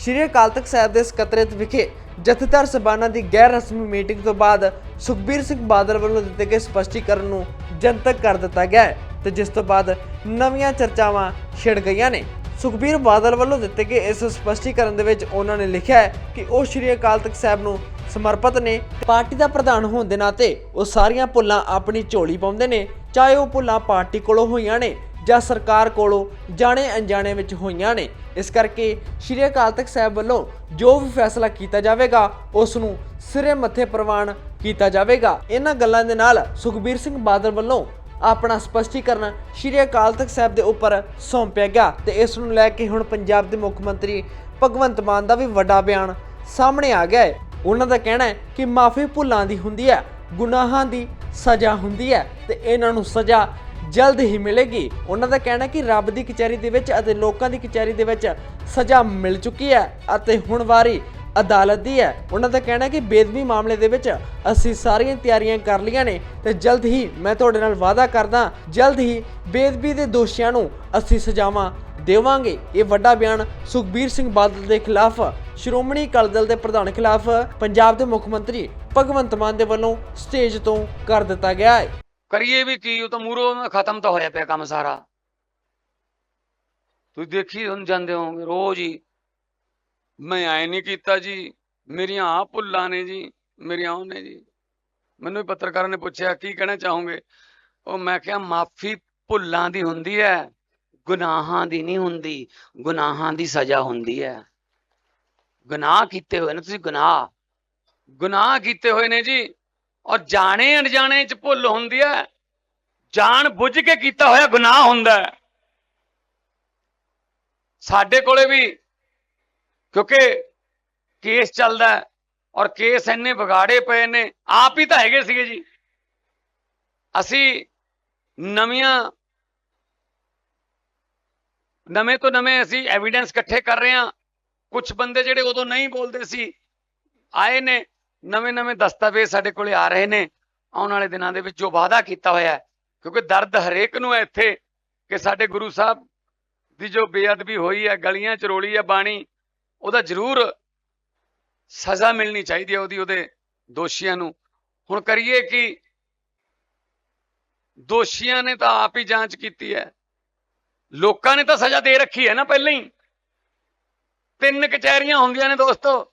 ਸ਼੍ਰੀ ਅਕਾਲ ਤਖਤ ਸਾਹਿਬ ਦੇ ਸਕੱਤਰੇਤ ਵਿਖੇ ਜਥੇਦਾਰ ਸਭਾਨਾਂ ਦੀ ਗੈਰ ਰਸਮੀ ਮੀਟਿੰਗ ਤੋਂ ਬਾਅਦ ਸੁਖਬੀਰ ਸਿੰਘ ਬਾਦਲ ਵੱਲੋਂ ਦਿੱਤੇ ਗਏ ਸਪਸ਼ਟੀਕਰਨ ਨੂੰ ਜਨਤਕ ਕਰ ਦਿੱਤਾ ਗਿਆ ਹੈ ਤੇ ਜਿਸ ਤੋਂ ਬਾਅਦ ਨਵੀਆਂ ਚਰਚਾਵਾਂ ਛਿੜ ਗਈਆਂ ਨੇ। ਸੁਖਬੀਰ ਬਾਦਲ ਵੱਲੋਂ ਦਿੱਤੇ ਗਏ ਇਸ ਸਪਸ਼ਟੀਕਰਨ ਦੇ ਵਿੱਚ ਉਹਨਾਂ ਨੇ ਲਿਖਿਆ ਹੈ ਕਿ ਉਹ ਸ਼੍ਰੀ ਅਕਾਲ ਤਖਤ ਸਾਹਿਬ ਨੂੰ ਸਮਰਪਿਤ ਨੇ। ਪਾਰਟੀ ਦਾ ਪ੍ਰਧਾਨ ਹੋਣ ਦੇ ਨਾਤੇ ਉਹ ਸਾਰੀਆਂ ਭੁੱਲਾਂ ਆਪਣੀ ਝੋਲੀ ਪਾਉਂਦੇ ਨੇ, ਚਾਹੇ ਉਹ ਭੁੱਲਾਂ ਪਾਰਟੀ ਕੋਲੋਂ ਹੋਈਆਂ ਨੇ ਜਾਂ ਸਰਕਾਰ ਕੋਲੋਂ ਜਾਣੇ ਅਣਜਾਣੇ ਵਿੱਚ ਹੋਈਆਂ ਨੇ। ਇਸ ਕਰਕੇ ਸ਼੍ਰੀ ਅਕਾਲ ਤਖਤ ਸਾਹਿਬ ਵੱਲੋਂ ਜੋ ਵੀ ਫੈਸਲਾ ਕੀਤਾ ਜਾਵੇਗਾ, ਉਸ ਨੂੰ ਸਿਰੇ ਮੱਥੇ ਪ੍ਰਵਾਨ ਕੀਤਾ ਜਾਵੇਗਾ। ਇਹਨਾਂ ਗੱਲਾਂ ਦੇ ਨਾਲ ਸੁਖਬੀਰ ਸਿੰਘ ਬਾਦਲ ਵੱਲੋਂ ਆਪਣਾ ਸਪਸ਼ਟੀਕਰਨ ਸ਼੍ਰੀ ਅਕਾਲ ਤਖਤ ਸਾਹਿਬ ਦੇ ਉੱਪਰ ਸੌਂਪਿਆ ਗਿਆ ਤੇ ਇਸ ਨੂੰ ਲੈ ਕੇ ਹੁਣ ਪੰਜਾਬ ਦੇ ਮੁੱਖ ਮੰਤਰੀ ਭਗਵੰਤ ਮਾਨ ਦਾ ਵੀ ਵੱਡਾ ਬਿਆਨ ਸਾਹਮਣੇ ਆ ਗਿਆ ਹੈ। ਉਹਨਾਂ ਦਾ ਕਹਿਣਾ ਹੈ ਕਿ ਮਾਫੀ ਭੁੱਲਾਂ ਦੀ ਹੁੰਦੀ ਹੈ, ਗੁਨਾਹਾਂ ਦੀ ਸਜ਼ਾ ਹੁੰਦੀ ਹੈ ਤੇ ਇਹਨਾਂ ਨੂੰ ਸਜ਼ਾ ਜਲਦ ਹੀ ਮਿਲੇਗੀ। ਉਹਨਾਂ ਦਾ ਕਹਿਣਾ ਕਿ ਰੱਬ ਦੀ ਕਚਹਿਰੀ ਦੇ ਵਿੱਚ ਅਤੇ ਲੋਕਾਂ ਦੀ ਕਚਹਿਰੀ ਦੇ ਵਿੱਚ ਸਜ਼ਾ ਮਿਲ ਚੁੱਕੀ ਹੈ ਅਤੇ ਹੁਣ ਵਾਰੀ ਅਦਾਲਤ ਦੀ ਹੈ। ਉਹਨਾਂ ਦਾ ਕਹਿਣਾ ਕਿ ਬੇਦਬੀ ਮਾਮਲੇ ਦੇ ਵਿੱਚ ਅਸੀਂ ਸਾਰੀਆਂ ਤਿਆਰੀਆਂ ਕਰ ਲਈਆਂ ਨੇ ਤੇ ਜਲਦ ਹੀ ਮੈਂ ਤੁਹਾਡੇ ਨਾਲ ਵਾਅਦਾ ਕਰਦਾ, ਜਲਦ ਹੀ ਬੇਦਬੀ ਦੇ ਦੋਸ਼ੀਆਂ ਨੂੰ ਅਸੀਂ ਸਜ਼ਾਵਾਂ ਦੇਵਾਂਗੇ। ਇਹ ਵੱਡਾ ਬਿਆਨ ਸੁਖਬੀਰ ਸਿੰਘ ਬਾਦਲ ਦੇ ਖਿਲਾਫ, ਸ਼੍ਰੋਮਣੀ ਅਕਾਲੀ ਦਲ ਦੇ ਪ੍ਰਧਾਨ ਖਿਲਾਫ, ਪੰਜਾਬ ਦੇ ਮੁੱਖ ਮੰਤਰੀ ਭਗਵੰਤ ਮਾਨ ਦੇ ਵੱਲੋਂ ਸਟੇਜ ਤੋਂ ਕਰ ਦਿੱਤਾ ਗਿਆ ਹੈ। ਕਰੀਏ ਵੀ ਕੀ, ਉਹ ਤਾਂ ਮੂਰੋਂ ਖਤਮ ਤਾਂ ਹੋਇਆ ਪਿਆ ਕੰਮ ਸਾਰਾ। ਤੁਸੀਂ ਦੇਖੀ ਹੁਣ ਜਾਂਦੇ ਹੋਗੇ ਰੋਜ਼ ਹੀ। ਮੈਂ ਐ ਨਹੀਂ ਕੀਤਾ ਜੀ, ਮੇਰੀਆਂ ਆ ਭੁੱਲਾਂ ਨੇ ਜੀ, ਮੇਰੀਆਂ ਉਹ ਨੇ ਜੀ। ਮੈਨੂੰ ਵੀ ਨੇ ਪੁੱਛਿਆ, ਕੀ ਕਹਿਣਾ ਚਾਹੋਗੇ? ਉਹ ਮੈਂ ਕਿਹਾ, ਮਾਫੀ ਭੁੱਲਾਂ ਦੀ ਹੁੰਦੀ ਹੈ ਗੁਨਾਹਾਂ ਦੀ ਨਹੀਂ ਹੁੰਦੀ, ਗੁਨਾਹਾਂ ਦੀ ਸਜ਼ਾ ਹੁੰਦੀ ਹੈ ਗੁਨਾਹ ਕੀਤੇ ਹੋਏ ਨੇ, ਤੁਸੀਂ ਗੁਨਾਹ। ਗੁਨਾਹ ਕੀਤੇ ਹੋਏ ਨੇ ਜੀ ਔਰ ਜਾਣੇ ਅਣਜਾਣੇ ਚ ਭੁੱਲ ਹੁੰਦੀ ਹੈ ਜਾਣ ਬੁੱਝ ਕੇ ਕੀਤਾ ਹੋਇਆ ਗੁਨਾਹ ਹੁੰਦਾ ਹੈ ਸਾਡੇ ਕੋਲੇ ਵੀ ਕਿਉਂਕਿ ਕੇਸ ਚੱਲਦਾ ਔਰ ਕੇਸ ਇੰਨੇ ਵਿਗਾੜੇ ਪਏ ਨੇ, ਆਪ ਹੀ ਤਾਂ ਹੈਗੇ ਸੀਗੇ ਜੀ। ਅਸੀਂ ਨਵੀਆਂ, ਨਵੇਂ ਤੋਂ ਨਵੇਂ ਅਸੀਂ ਐਵੀਡੈਂਸ ਇਕੱਠੇ ਕਰ ਰਹੇ ਹਾਂ। ਕੁਝ ਬੰਦੇ ਜਿਹੜੇ ਉਦੋਂ ਨਹੀਂ ਬੋਲਦੇ ਸੀ, ਆਏ ਨੇ। ਨਵੇਂ ਨਵੇਂ ਦਸਤਾਵੇਜ਼ ਸਾਡੇ ਕੋਲੇ ਆ ਰਹੇ ਨੇ। ਆਉਣ ਵਾਲੇ ਦਿਨਾਂ ਦੇ ਵਿੱਚ ਜੋ ਵਾਅਦਾ ਕੀਤਾ ਹੋਇਆ ਹੈ, ਕਿਉਂਕਿ ਦਰਦ ਹਰੇਕ ਨੂੰ ਹੈ ਇੱਥੇ ਕਿ ਸਾਡੇ ਗੁਰੂ ਸਾਹਿਬ ਦੀ ਜੋ ਬੇਅਦਬੀ ਹੋਈ ਹੈ, ਗਲੀਆਂ ਚ ਰੋਲੀ ਹੈ, ਬਾਣੀ, ਉਹਦਾ ਜ਼ਰੂਰ ਸਜ਼ਾ ਮਿਲਣੀ ਚਾਹੀਦੀ ਹੈ ਉਹਦੀ, ਉਹਦੇ ਦੋਸ਼ੀਆਂ ਨੂੰ। ਹੁਣ ਕਰੀਏ ਕਿ ਦੋਸ਼ੀਆਂ ਨੇ ਤਾਂ ਆਪ ਹੀ ਜਾਂਚ ਕੀਤੀ ਹੈ। ਲੋਕਾਂ ਨੇ ਤਾਂ ਸਜ਼ਾ ਦੇ ਰੱਖੀ ਹੈ ਨਾ ਪਹਿਲਾਂ ਹੀ। ਤਿੰਨ ਕਚਹਿਰੀਆਂ ਹੁੰਦੀਆਂ ਨੇ ਦੋਸਤੋ।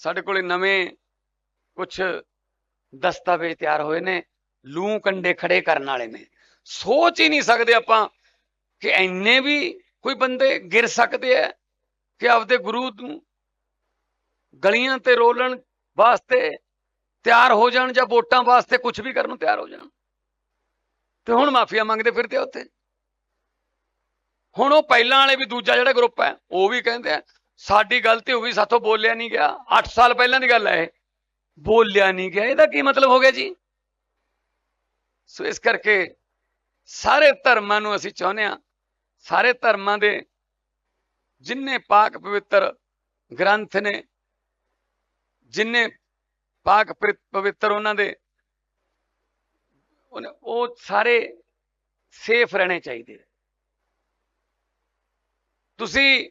ਸਾਡੇ ਕੋਲੇ ਨਵੇਂ ਕੁਝ ਦਸਤਾਵੇਜ਼ ਤਿਆਰ ਹੋਏ ਨੇ, ਲੂ ਕੰਡੇ ਖੜੇ ਕਰਨ ਵਾਲੇ ਨੇ। ਸੋਚ ਹੀ ਨਹੀਂ ਸਕਦੇ ਆਪਾਂ ਕਿ ਐਨੇ ਵੀ ਕੋਈ ਬੰਦੇ ਗਿਰ ਸਕਦੇ ਆ ਕਿ ਆਪਦੇ ਗੁਰੂ ਨੂੰ ਗਲੀਆਂ ਤੇ ਰੋਲਣ ਵਾਸਤੇ ਤਿਆਰ ਹੋ ਜਾਣ ਜਾਂ ਵੋਟਾਂ ਵਾਸਤੇ ਕੁਝ ਵੀ ਕਰਨ ਨੂੰ ਤਿਆਰ ਹੋ ਜਾਣ। ਤੇ ਹੁਣ ਮਾਫੀਆ ਮੰਗਦੇ ਫਿਰਦੇ ਆ ਉੱਥੇ। ਹੁਣ ਉਹ ਪਹਿਲਾਂ ਵਾਲੇ ਵੀ ਦੂਜਾ ਜਿਹੜਾ ਗਰੁੱਪ ਹੈ ਉਹ ਵੀ ਕਹਿੰਦੇ ਆ ਸਾਡੀ ਗਲਤੀ ਹੋ ਗਈ ਸਾਥੋਂ ਬੋਲਿਆ ਨਹੀਂ ਗਿਆ। 8 ਸਾਲ ਪਹਿਲਾਂ ਦੀ ਗੱਲ ਹੈ ਇਹ। ਬੋਲਿਆ ਨਹੀਂ ਗਿਆ। ਇਹਦਾ ਕੀ ਮਤਲਬ ਹੋ ਗਿਆ ਜੀ? ਸੋ ਇਸ ਕਰਕੇ ਸਾਰੇ ਧਰਮਾਂ ਨੂੰ ਅਸੀਂ ਚਾਹੁੰਦੇ ਆ ਸਾਰੇ ਧਰਮਾਂ ਦੇ ਜਿੰਨੇ ਪਾਕ ਪਵਿੱਤਰ ਗ੍ਰੰਥ ਨੇ, ਜਿੰਨੇ ਪਾਕ ਪਵਿ- ਪਵਿੱਤਰ ਉਹਨਾਂ ਦੇ ਉਹ ਸਾਰੇ ਸੇਫ ਰਹਿਣੇ ਚਾਹੀਦੇ। ਆ। ਤੁਸੀਂ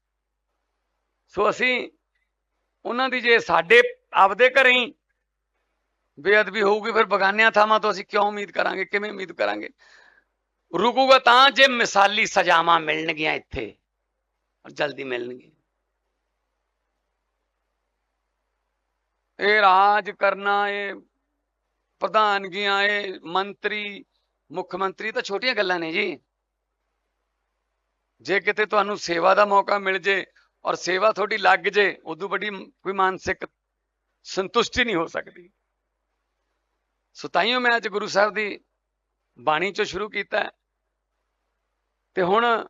ਸੋ ਅਸੀਂ ਉਹਨਾਂ ਦੀ ਜੇ ਸਾਡੇ ਆਪਦੇ ਘਰੇ ਹੀ ਬੇਅਦਬੀ ਹੋਊਗੀ, ਫਿਰ ਬਗਾਨਿਆਂ ਥਾਵਾਂ ਤੋਂ ਅਸੀਂ ਕਿਉਂ ਉਮੀਦ ਕਰਾਂਗੇ, ਕਿਵੇਂ ਉਮੀਦ ਕਰਾਂਗੇ? ਰੁਕੂਗਾ ਤਾਂ ਜੇ ਮਿਸਾਲੀ ਸਜ਼ਾਵਾਂ ਮਿਲਣਗੀਆਂ ਇੱਥੇ ਔਰ ਜਲਦੀ ਮਿਲਣਗੀਆਂ। ਇਹ ਰਾਜ ਕਰਨਾ, ਇਹ ਪ੍ਰਧਾਨਗੀਆਂ, ਇਹ ਮੰਤਰੀ, ਮੁੱਖ ਮੰਤਰੀ ਤਾਂ ਛੋਟੀਆਂ ਗੱਲਾਂ ਨੇ ਜੀ। ਜੇ ਕਿਤੇ ਤੁਹਾਨੂੰ ਸੇਵਾ ਦਾ ਮੌਕਾ ਮਿਲ ਜੇ ਔਰ ਸੇਵਾ ਤੁਹਾਡੀ ਲੱਗ ਜੇ, ਉਦੋਂ ਵੱਡੀ ਕੋਈ ਮਾਨਸਿਕ ਸੰਤੁਸ਼ਟੀ ਨਹੀਂ ਹੋ ਸਕਦੀ। ਸੋ ਤਾਈਓ ਮੈਂ ਅੱਜ ਗੁਰੂ ਸਾਹਿਬ ਦੀ ਬਾਣੀ ਚੋਂ ਸ਼ੁਰੂ ਕੀਤਾ। ਤੇ ਹੁਣ